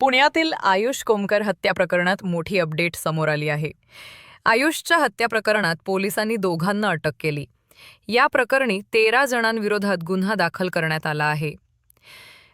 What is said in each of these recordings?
पुण्यातील आयुष कोमकर हत्या प्रकरणात मोठी अपडेट समोर आली आहे. आयुषच्या हत्या प्रकरणात पोलिसांनी दोघांना अटक केली. या प्रकरणी तेरा जणांविरोधात गुन्हा दाखल करण्यात आला आहे.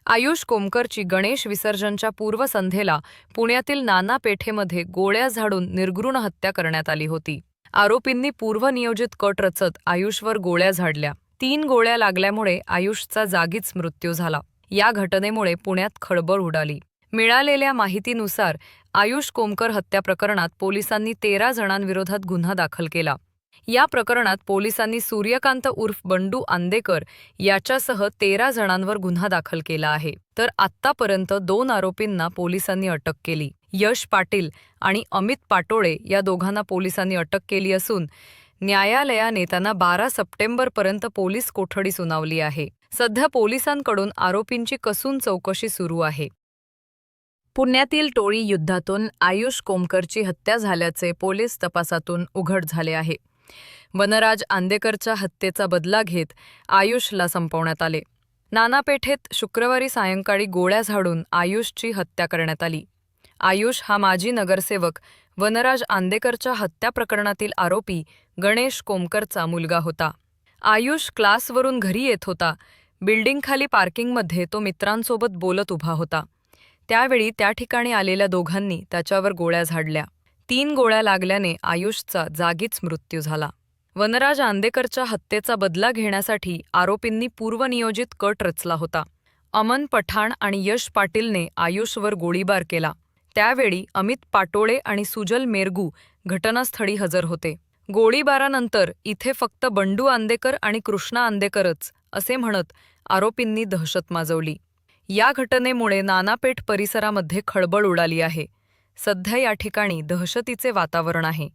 आयुष कोमकरची गणेश विसर्जनच्या पूर्वसंध्येला पुण्यातील नाना पेठेमध्ये गोळ्या झाडून निर्घृण हत्या करण्यात आली होती. आरोपींनी पूर्वनियोजित कट रचत आयुषवर गोळ्या झाडल्या. तीन गोळ्या लागल्यामुळे आयुषचा जागीच मृत्यू झाला. या घटनेमुळे पुण्यात खळबळ उडाली. मिळालेल्या माहितीनुसार आयुष कोमकर हत्या प्रकरणात पोलिसांनी तेरा जणांविरोधात गुन्हा दाखल केला. या प्रकरणात पोलिसांनी सूर्यकांत उर्फ बंडू आंदेकर याच्यासह तेरा जणांवर गुन्हा दाखल केला आहे. तर आत्तापर्यंत दोन आरोपींना पोलिसांनी अटक केली. यश पाटील आणि अमित पाटोळे या दोघांना पोलिसांनी अटक केली असून न्यायालयाने त्यांना बारा सप्टेंबरपर्यंत पोलीस कोठडी सुनावली आहे. सध्या पोलिसांकडून आरोपींची कसून चौकशी सुरू आहे. पुण्यातील टोळी युद्धातून आयुष कोमकरची हत्या झाल्याचे पोलीस तपासातून उघड झाले आहे. वनराज आंदेकरच्या हत्येचा बदला घेत आयुषला संपवण्यात आले. नानापेठेत शुक्रवारी सायंकाळी गोळ्या झाडून आयुषची हत्या करण्यात आली. आयुष हा माजी नगरसेवक वनराज आंदेकरच्या हत्या प्रकरणातील आरोपी गणेश कोमकरचा मुलगा होता. आयुष क्लासवरून घरी येत होता. बिल्डिंगखाली पार्किंगमध्ये तो मित्रांसोबत बोलत उभा होता. त्यावेळी त्या ठिकाणी आलेल्या दोघांनी त्याच्यावर गोळ्या झाडल्या. तीन गोळ्या लागल्याने आयुषचा जागीच मृत्यू झाला. वनराज आंदेकरच्या हत्येचा बदला घेण्यासाठी आरोपींनी पूर्वनियोजित कट रचला होता. अमन पठाण आणि यश पाटीलने आयुषवर गोळीबार केला. त्यावेळी अमित पाटोळे आणि सुजल मेरगू घटनास्थळी हजर होते. गोळीबारानंतर इथे फक्त बंडू आंदेकर आणि कृष्णा आंदेकरच असे म्हणत आरोपींनी दहशत माजवली. या घटनेमुळे नानापेठ परिसरामध्ये खळबळ उडाली आहे. सध्या या ठिकाणी दहशतीचे वातावरण आहे.